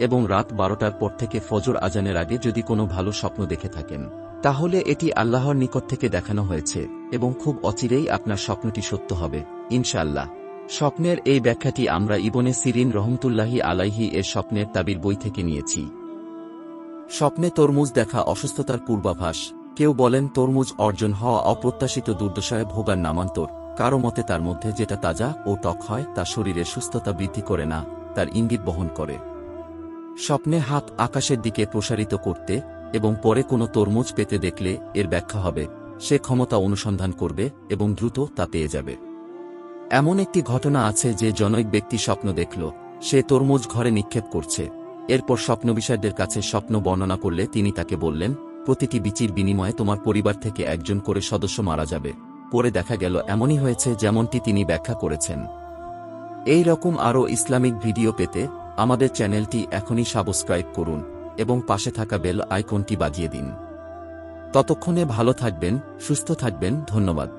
এবং রাত বারোটার পর থেকে ফজর আজানের আগে যদি কোনো ভালো স্বপ্ন দেখে থাকেন, তাহলে এটি আল্লাহর নিকট থেকে দেখানো হয়েছে এবং খুব অচিরেই আপনার স্বপ্নটি সত্য হবে, ইনশাআল্লাহ। স্বপ্নের এই ব্যাখ্যাটি আমরা ইবনে সিরিন রহমতুল্লাহি আলাইহি এর স্বপ্নের তাবির বই থেকে নিয়েছি। স্বপ্নে তরমুজ দেখা অসুস্থতার পূর্বাভাস। কেউ বলেন তরমুজ অর্জন হওয়া অপ্রত্যাশিত দুর্দশায় ভোগার নামান্তর। কারও মতে তার মধ্যে যেটা তাজা ও টক হয়, তা শরীরের সুস্থতা বৃদ্ধি করে না, তার ইঙ্গিত বহন করে। স্বপ্নে হাত আকাশের দিকে প্রসারিত করতে এবং পরে কোনো তরমুজ পেতে দেখলে এর ব্যাখ্যা হবে, সে ক্ষমতা অনুসন্ধান করবে এবং দ্রুত তা পেয়ে যাবে। এমন একটি ঘটনা আছে যে জনৈক ব্যক্তি স্বপ্ন দেখল, সে তরমুজ ঘরে নিক্ষেপ করছে। এরপর স্বপ্নবিষয়দের কাছে স্বপ্ন বর্ণনা করলে তিনি তাকে বললেন, প্রতিটি বিচির বিনিময়ে তোমার পরিবার থেকে একজন করে সদস্য মারা যাবে। পরে দেখা গেল, এমনই হয়েছে যেমনটি তিনি ব্যাখ্যা করেছেন। এই রকম আরও ইসলামিক ভিডিও পেতে আমাদের চ্যানেলটি এখনই সাবস্ক্রাইব করুন এবং পাশে থাকা বেল আইকনটি বাজিয়ে দিন। ততক্ষণে ভালো থাকবেন, সুস্থ থাকবেন, ধন্যবাদ।